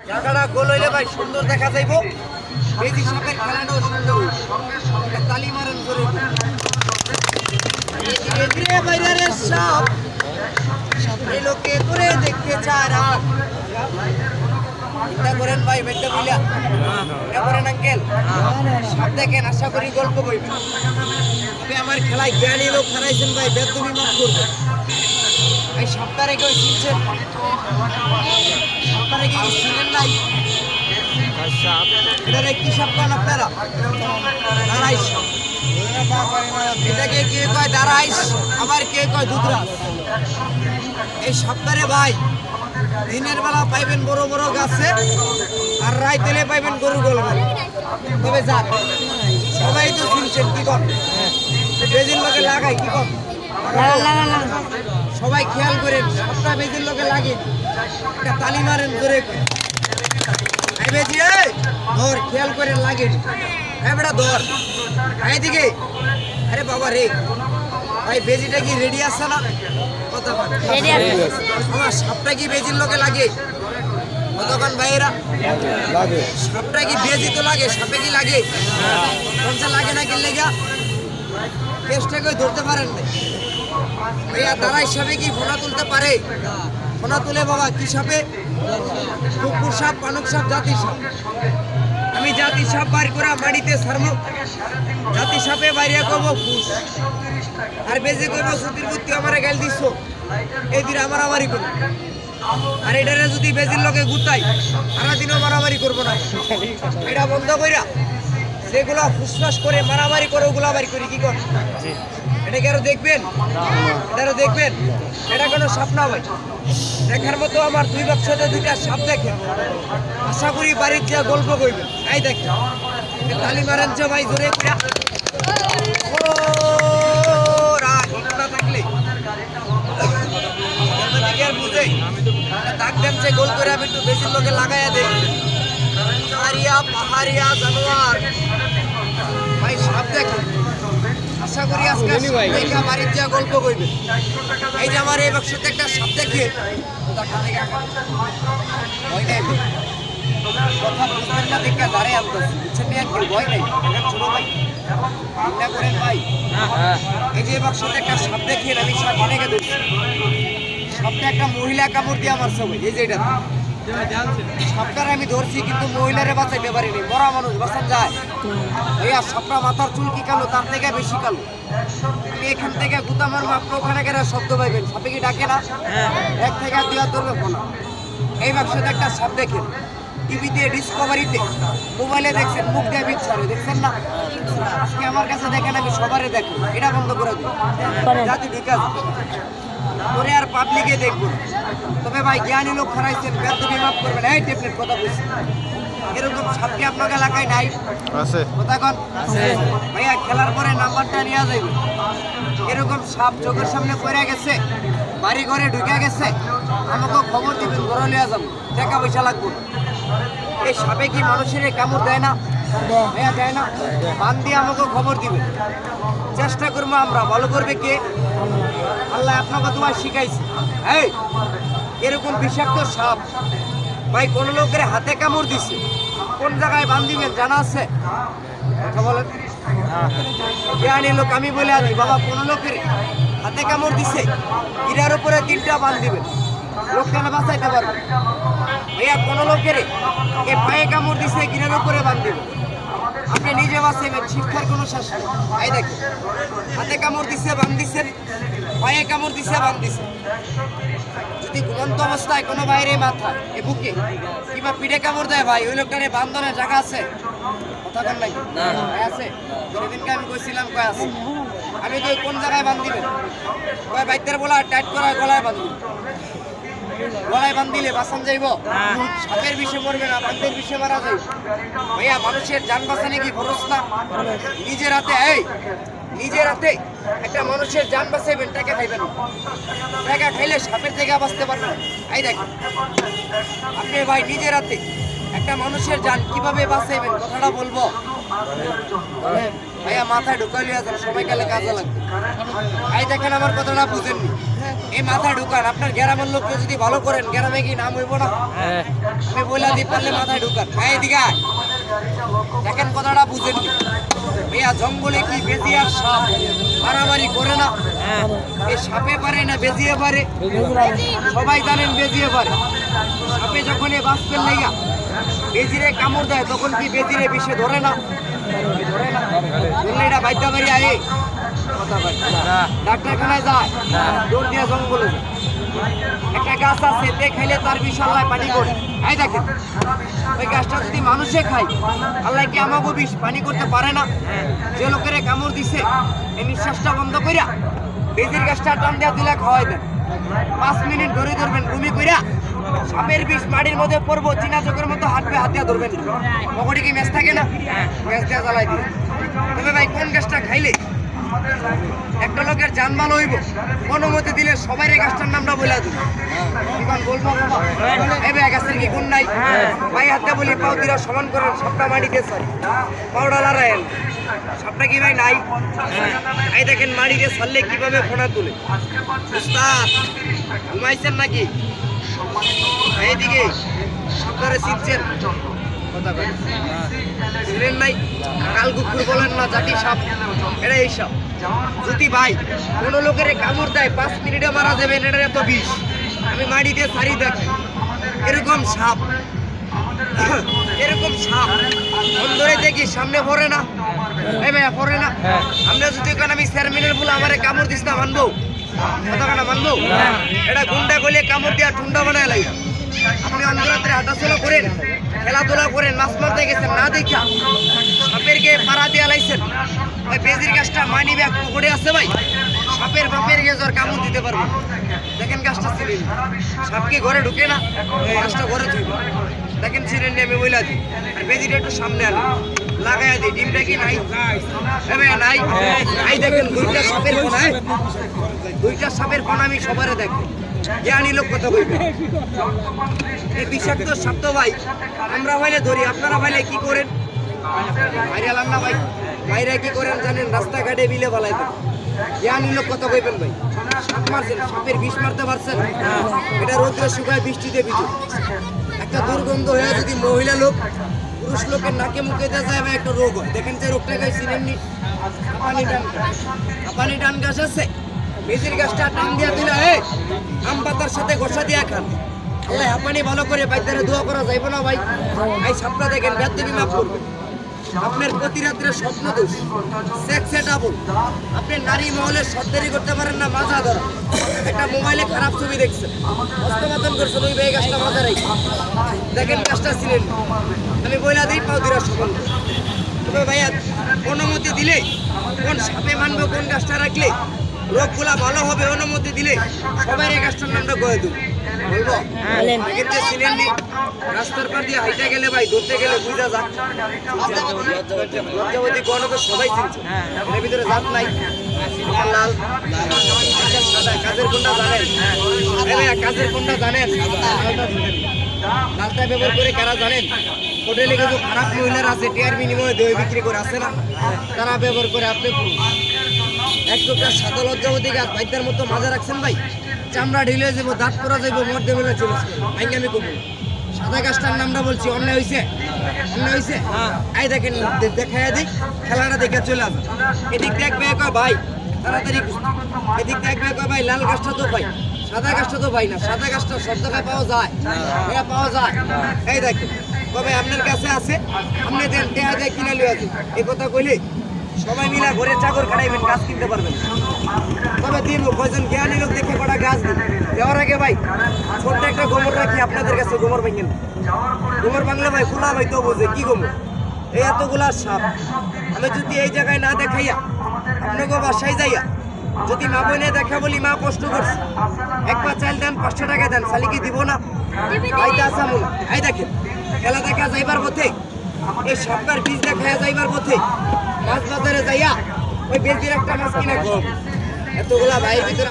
জায়গাটা গোল হইলে ভাই সুন্দর দেখা যাইব। বেজি সাপের খেলাটাও সুন্দর। তালি মারেন করে বাইরের এই করে দেখতে চায় না করেন ভাই, বেটা বুঝলা চিন্তা করেন আশা করি গল্প কইবেন তবে আমার খেলায় জ্ঞানী লোক হারাইছেন ভাই বেদমি মাফ করবে এই সপ্তাহে কেউ চিনছেন? সপ্তাহে কি চিনেন নাই? এটারে কি সাপ পান আপনারা? দাঁড়াইশ এটাকে কে কয় দাঁড়াইশ আবার কে কয় দুধরাজ? এই সপ্তাহে ভাই দিনের বেলা পাইবেন বড় বড় গাছে আর রাইতেলে পাইবেন গরু গোলমাল তবে যাক সবাই তো শুনছেন কি কর বেজির লোকে লাগাই কি কর সবাই খেয়াল করেন সপ্তাহ বেজির লোকে লাগে। একটা তালি মারেন ধরে এই বেজি এই! ধর খেয়াল করে লাগেন হ্যাঁ বেটা ধর। এইদিকে আরে বাবা রে। ভাই বেজিটা কি রেডি আছে না? কথা। আমার সাপটা কি বেজির লোকে লাগে? কতক্ষণ ভাইয়েরা। লাগে। সাপটা কি বেজি তো লাগে? সাপে কি লাগে? কোনটা লাগে না কেন লেগা? কেসটা কেউ ধরতে পারেন না ভাইয়া, তারা হিসাবে কি ফোনা তুলতে পারে? ফোনা তুলে বাবা, কি সাপে? কুকুর সাপ পানক সাপ, জাতি সাপ। আমি জাতি সাপ বাইর করা মাটিতে সারম জাতি সাপে বাইরে কব ফুস আর বেজে কব সুতির বুদ্ধি, আমার গাল দিছ। এই দিন আমার আমারই করব। আর এটারে যদি বেজির লগে গুতাই, সারাদিনও মারামারি করব না। এটা বন্ধ কইরা যেগুলো ফুসফাস করে মারামারি করে, ওগুলো বাড়ি করি, কি কর? এটা কি আরও দেখবেন? এটা দেখবেন? এটা কোনো স্বপ্ন ভাই দেখার মতো আমার দুই বছরে দুইটা সাপ দেখেন। আশা করি বাড়ির যা গল্প করবেন এই দেখেন। এ তালি মারেন যে ভাই না থাকলে। গোল করে আমি একটু বেশি লোকে লাগাইয়া দেই। পাহাড়িয়া পাহাড়িয়া জানোয়ার। করি আজকে যা গল্প করবে এই যে আমার এই বাক্সতে একটা সাপ দেখে। ভয় নাই কথা বুঝবেন না দেখে দাঁড়ায় আনতেছি। বুঝছেন না একদম ভয় নাই। ছোট ভাই চিন্তা করেন ভাই। এই যে বাক্সতে একটা সাপ দেখে আমি সাপ অনেকে ধরছি। সাপটা একটা মহিলা কামড় দিয়ে আমার সবাই এই যে এটা। সাপটার আমি ধরছি কিন্তু মহিলারে বাঁচাইতে পারিনি মরা মানুষ বাঁচান যায়। ভাইয়া সাপটা মাথার চুল কি কালো? তার থেকে বেশি কালো। এখান থেকে গুতামার মাত্র ওখানে গেলে শব্দ পাইবেন। সাপে কি ডাকে না? এক থেকে দুই হাত ধরবে ফোনা। এই বাক্সতে একটা সাপ দেখেন। টিভিতে ডিসকভারিতে মোবাইলে দেখছেন মুখ দিয়ে বিচ্ছারে। দেখছেন না? আজকে আমার কাছে দেখেন আমি সবারই দেখি এটা বন্ধ করে দিই জাতি বিকাশ করে আর পাবলিকে দেখব তবে ভাই জ্ঞানী লোক খারাইছেন বেদবি মাফ করবেন। এই টেপলেট কথা বলছি। এরকম সাপকে আপনার এলাকায় নাই। আছে। কথা কন ভাইয়া খেলার পরে নাম্বারটা নিয়ে যাইবে এরকম সাপ চোখের সামনে পড়ে গেছে বাড়ি ঘরে ঢুকে গেছে আমাকে খবর দিবেন ঘরে লিয়ে যাব। টাকা পয়সা লাগবে। এই সাপে কি মানুষের কামড় দেয় না? বান দিয়ে আমাকে খবর দিবেন। চেষ্টা করব আমরা, ভালো করবে কে? আল্লাহ আপনাকে তোমার শিখাইছে। এই, এরকম বিষাক্ত সাপ, ভাই, কোন লোকের হাতে কামড় দিছে। কোন জায়গায় বান্ধিবেন জানা আছে? কথা লোক, আমি বলে আছি বাবা, কোন লোকের হাতে কামড় দিছে? ইরার উপরে তিনটা বান দিবেন লোক কেন বাঁচাইতে পারবে। ভাইয়া কোন লোকের এ পায়ে কামড় দিছে গিরার উপরে বান দিবেন আপনি নিজে বাঁচাইবেন শিক্ষার কোনো শেষ নেই। এই দেখেন হাতে কামড় দিছে বান দিছেন পায়ে কামড় দিছে বান দিছে। যদি ঘুমন্ত অবস্থায় কোনো বাইরে মাথা এ বুকে কিংবা পিঠে কামড় দেয় ভাই ওই লোকটারে বান্ধনের জায়গা আছে? কথা কন নাই? আছে? সেদিনকে আমি কইছিলাম কয় আছে? আমি কই কোন জায়গায় বান্ধিবেন কয় বাইতের বলা টাইট করা গলায় বাঁধবেন গলায় বান্ধিলে বাসান যাইব। সাপের বিষে মরবে না বান্ধের বিষে মারা যাইব। ভাইয়া মানুষের যান বাঁচানে কি খরচ না? নিজের হাতে এই নিজের হাতে একটা মানুষের যান বাঁচাইবেন টাকা খাইবেন না। টাকা খাইলে সাপের থেকে বাঁচতে পারবেন। এই দেখেন আপনি ভাই নিজের হাতে একটা মানুষের যান কীভাবে বাঁচাইবেন? কথাটা বলব। ভাইয়া মাথায় ঢুকাই লিয়া যান সময় গেলে কাজে লাগবে। এই দেখেন আমার কথাটা বুঝেননি। এই মাথায় ঢুকান আপনার গ্রামের লোককে যদি ভালো করেন গ্রামে কি নাম হইব না? হ্যাঁ। আমি বইলা দিই পারলে মাথায় ঢুকান। এদিকে আয়। দেখেন কথাটা বুঝেননি। ভাইয়া জঙ্গলে কি বেজিয়ার সাপ মারামারি করে না? হ্যাঁ। এই সাপে পারে না বেজিয়ে পারে? সবাই জানেন বেজিয়ে পারে। সাপে যখন এ বাঁচবেন লাইয়া বেজিরে কামড় দেয়, তখন কি বেজিরে বিষে ধরে না? ধরে না বললে এটা বাড়ি আয়ে কথা ডাক্তারখানায় যায়। দৌড় দিয়ে জঙ্গলে একটা গাছ আছে, তে খাইলে তার বিষ আল্লাহ পানি করে। এই দেখেন, ওই গাছটা যদি মানুষে খায়, আল্লাহ কি আমাকে বিষ পানি করতে পারে না? যে লোকের কামড় দিছে, এই নিঃশ্বাসটা বন্ধ করিয়া, বেজির গাছটা টান দেওয়া দিলে খাওয়াই দেন। পাঁচ মিনিট ধরে ধরবেন ঘুমি কইরা সাপের বিষ মাটির মধ্যে পড়ব, চীনা চোখের মতো হাঁটবে হাত দিয়ে ধরবেন। পকেটে কি ম্যাচ থাকে না? ম্যাচ দিয়ে জ্বালাই দিবে তবে ভাই, কোন গ্যাসটা খাইলে একটা লোকের জানমাল হইব? অনুমতি দিলে সবাই এই গাছটার নামটা বলে গুণ নাই? হাতে বলি সমান করেন, সবটা মাটিতে সবটা ভাই নাই? দেখেন ফোনা তুলে? ঘুমাইছেন নাকি? এইদিকে কথা ছিলেন নাই কুকুর বলেন না জাতি সাপ এটা এই সাপ। যদি ভাই কোনো লোকের কামড় দেয় পাঁচ মিনিটে মারা এটা এত বিষ। আমি মাটিতে সারি দেখি। এরকম সাপ। এরকম সাপ। দেখি সামনে পড়ে না। এই ভাইয়া পড়ে না। আমরা যদি কেন আমি চেয়ারম্যানের বলে আমারে কামড় দিস না মানবো? কথা মানবো? এটা গুন্ডা গলে কামড় দিয়া ঠুন্ডা বানায় লাগে আপনি অন্ধরাত্রে হাঁটাচলা করেন খেলাধুলা করেন মাছ মারতে গেছেন না দেখা সাপের গে পাড়া দিয়া লাইছেন। ওই বেজির গাছটা মানি ব্যাগ পুকুরে আছে ভাই? সাপের বাপের গে জ্বর কামড় দিতে পারব দেখেন গাছটা ছিলেন সাপ কি ঘরে ঢুকে না? গাছটা ঘরে ধুইব দেখেন ছিলেন আমি বইলা দিই। আর বেজিটা একটু সামনে আনো। লাগাইয়া দিই। ডিমটা কি নাই? নাই। নাই দেখেন দুইটা সাপের কোনা দুইটা সাপের কোনা আমি সবারে দেখি। জ্ঞানী লোক কথা বলবে এই বিষাক্ত সাপ তো ভাই, আমরা ভাইলে ধরি, আপনারা ভাইলে কি করেন? বাইরে না ভাই বাইরে কি করেন জানেন, রাস্তাঘাটে বিলে বলাই দেন। জ্ঞানী লোক কথা কইবেন ভাই। সাপ মারছেন, সাপের বিষ মারতে পারছেন? এটা রোদ্রে শুকায় বৃষ্টিতে ভিজে একটা দুর্গন্ধ হয়ে যদি মহিলা লোক, পুরুষ লোকের নাকে মুখে দেওয়া যায় বা একটা রোগ হয়। দেখেন যে রোগটা গাই চিনেননি হাঁপানি ডান গাছ। হাঁপানি ডান গাছ আছে? মেজির গাছটা টান দিয়া দিলে হে আম পাতার সাথে ঘষা দিয়া খান। আল্লাহ হাঁপানি ভালো করে বাইদারে দোয়া করা যাইব না ভাই। এই সাপটা দেখেন ব্যাধি মাফ করবে আপনার প্রতি রাত্রে স্বপ্ন দোষ। সেক্সে ডাবল আপনি নারী মহলে সর্দারি করতে পারেন না মাজা ধরা একটা মোবাইলে খারাপ ছবি দেখছেন। হস্তমাতন করছেন, ওই বেয়ে গাছটা মাজা রাখি। দেখেন, গাছটা ছিলেন। আমি বইলা দিই, পাও দিরা সকল তবে ভাইয়া, অনুমতি দিলে কোন সাপে মানবে, কোন গাছটা রাখলে রোগগুলা ভালো হবে অনুমতি দিলে সবাই এই গাছটার নামটা গয়ে দেবো বলব। আগের যে ছিলেন রাস্তার পার দিয়ে হাইটে গেলে ভাই ধরতে গেলে বুঝা যাক। লজ্জাবতী গণকে সবাই চিনছে। এর ভিতরে জাত নাই। একটা লাল। কাজের কোনটা জানেন। কাজের কোনটা জানেন। লালটা জানেন। লালটা ব্যবহার করে কারা জানেন? হোটেলে কিছু খারাপ মহিলারা আছে টিয়ার বিনিময়ে দই বিক্রি করে আছে না। তারা ব্যবহার করে আপনি এক টুকরা সাদা লজ্জাবতী গাছ। বাইদার মতো মাজা রাখছেন ভাই? চামড়া ঢিলে যাব দাঁত পরা যাব মধ্যে বেলা চলে আইন আমি কমবো সাদা গাছটার নামটা বলছি অন্যায় হয়েছে অন্যায় হয়েছে এই দেখেন দে- দেখাইয়া দিক খেলাটা দেখে চলে আসবে। এদিক দেখবে কয় ভাই তাড়াতাড়ি এদিক দেখবে কয় ভাই লাল গাছটা তো ভাই সাদা গাছটা তো ভাই না সাদা গাছটা সব জায়গায় পাওয়া যায়। এটা পাওয়া যায়। এই দেখেন কবে আপনার কাছে আছে? আপনি দেন টেহা দিয়ে কিনে লিয়ে আসেন এই কথা কইলে সবাই মিলা ঘরে চাকর খাটাইবেন গাছ কিনতে পারবেন। তবে দিন কয়জন জ্ঞানী লোক দেখে কটা গাছ দিন। দেওয়ার আগে ভাই, ছোট্ট একটা গোমর রাখি আপনাদের কাছে, গোমর ভাঙেন গোমর বাংলা ভাই খোলা ভাই তো বোঝে কি গোমর? এই এতগুলা সাপ, আমি যদি এই জায়গায় না দেখাইয়া, আপনাকে বাসায় যাইয়া, যদি মা বোনে দেখা বলি, মা কষ্ট করছে। এক পা চাল দেন, পাঁচশো টাকা দেন, শালিকে দিব না। ভাইতে আসামু না দেখেন, খেলা দেখা যাইবার পথে, এই সাপটার বীজ দেখা যাইবার পথে মাছ বাজারে যাইয়া ওই বেজির একটা মাছ কিনে খাওয়াবো। এতগুলা ভাইয়ের ভিতরে